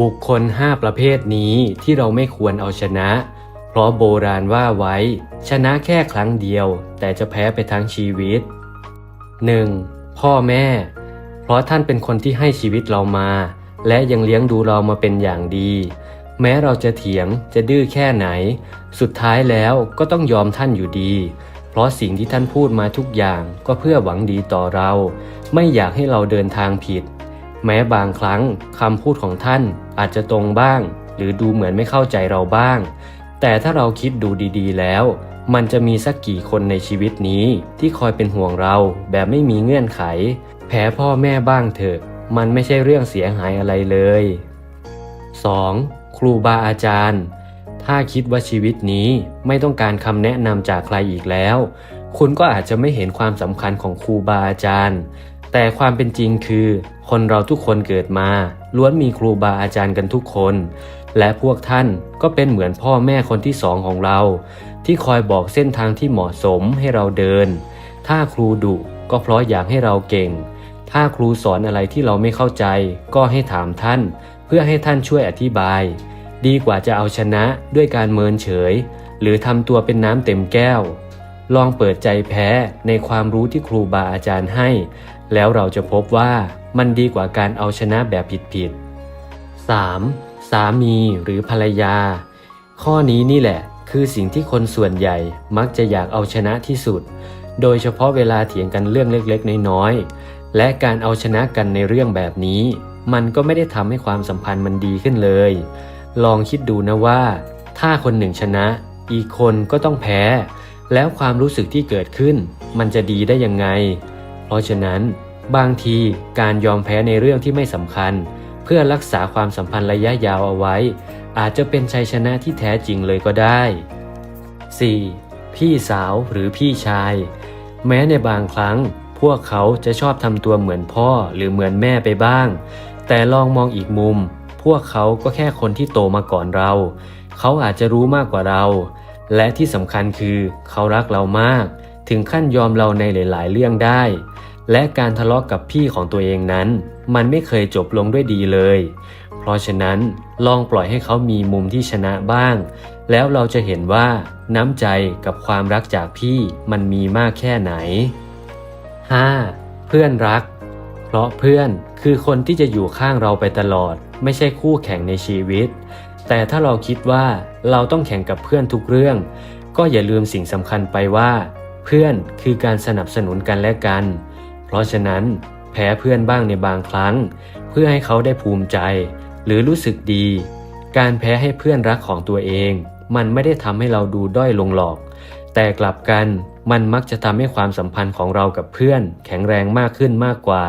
บุคคล 5 ประเภทนี้ที่เราไม่ควรเอาชนะ เพราะโบราณว่าไว้ ชนะแค่ครั้งเดียว แต่จะแพ้ไปทั้งชีวิต 1. พ่อแม่ เพราะท่านเป็นคนที่ให้ชีวิตเรามา และยังเลี้ยงดูเรามาเป็นอย่างดี แม้เราจะเถียงจะดื้อแค่ไหน สุดท้ายแล้วก็ต้องยอมท่านอยู่ดี เพราะสิ่งที่ท่านพูดมาทุกอย่างก็เพื่อหวังดีต่อเรา ไม่อยากให้เราเดินทางผิด แม้บางครั้งคำพูดของท่านอาจจะตรงบ้าง หรือดูเหมือนไม่เข้าใจเราบ้าง แต่ถ้าเราคิดดูดีๆ แล้ว มันจะมีสักกี่คนในชีวิตนี้ ที่คอยเป็นห่วงเราแบบไม่มีเงื่อนไข แพ้พ่อแม่บ้างเถอะ มันไม่ใช่เรื่องเสียหายอะไรเลย 2. ครูบาอาจารย์ ถ้าคิดว่าชีวิตนี้ไม่ต้องการคำแนะนำจากใครอีกแล้ว คุณก็อาจจะไม่เห็นความสำคัญของครูบาอาจารย์ แต่ความเป็นจริงคือ คนเราทุกคนเกิดมา ล้วนมีครูบาอาจารย์กันทุกคน และพวกท่านก็เป็นเหมือนพ่อแม่คนที่สองของเรา ที่คอยบอกเส้นทางที่เหมาะสมให้เราเดิน ถ้าครูดุก็เพราะอยากให้เราเก่ง ถ้าครูสอนอะไรที่เราไม่เข้าใจ ก็ให้ถามท่าน เพื่อให้ท่านช่วยอธิบาย ดีกว่าจะเอาชนะด้วยการเมินเฉย หรือทำตัวเป็นน้ำเต็มแก้ว ลองเปิดใจแพ้ในความรู้ที่ครูบาอาจารย์ให้ แล้วเราจะพบว่ามันดีกว่าการเอาชนะแบบผิดๆ 3. สามีหรือภรรยา ข้อนี้นี่แหละ คือสิ่งที่คนส่วนใหญ่มักจะอยากเอาชนะที่สุด โดยเฉพาะเวลาเถียงกันเรื่องเล็กๆ น้อยๆ และการเอาชนะกันในเรื่องแบบนี้ มันก็ไม่ได้ทำให้ความสัมพันธ์มันดีขึ้นเลย ลองคิดดูนะว่า ถ้าคนหนึ่งชนะ อีกคนก็ต้องแพ้ แล้วความรู้สึกที่เกิดขึ้น มันจะดีได้ยังไง เพราะฉะนั้นบางทีการยอมแพ้ในเรื่องที่ไม่สำคัญ เพื่อรักษาความสัมพันธ์ระยะยาวเอาไว้ อาจจะเป็นชัยชนะที่แท้จริงเลยก็ได้ 4. พี่สาวหรือพี่ชาย แม้ในบางครั้ง พวกเขาจะชอบทำตัวเหมือนพ่อหรือเหมือนแม่ไปบ้าง แต่ลองมองอีกมุม พวกเขาก็แค่คนที่โตมาก่อนเรา เขาอาจจะรู้มากกว่าเรา และที่สำคัญคือเขารักเรามาก ถึงขั้นยอมเราในหลาย ๆ เรื่องได้ และการทะเลาะกกับพี่ของตัวเองนั้น มันไม่เคยจบลงด้วยดีเลย เพราะฉะนั้นลองปล่อยให้เขามีมุมที่ชนะบ้าง แล้วเราจะเห็นว่าน้ำใจกับความรักจากพี่มันมีมากแค่ไหน 5. เพื่อนรัก เพราะเพื่อนคือคนที่จะอยู่ข้างเราไปตลอด ไม่ใช่คู่แข่งในชีวิต แต่ถ้าเราคิดว่า เราต้องแข่งกับเพื่อนทุกเรื่อง ก็อย่าลืมสิ่งสำคัญไปว่า เพื่อนคือการสนับสนุนกันและกัน เพราะฉะนั้น แพ้เพื่อนบ้างในบางครั้ง เพื่อให้เขาได้ภูมิใจ หรือรู้สึกดี การแพ้ให้เพื่อนรักของตัวเอง มันไม่ได้ทำให้เราดูด้อยลงหรอก แต่กลับกันมันมักจะทำให้ความสัมพันธ์ของเรากับเพื่อน แข็งแรงมากขึ้นมากกว่า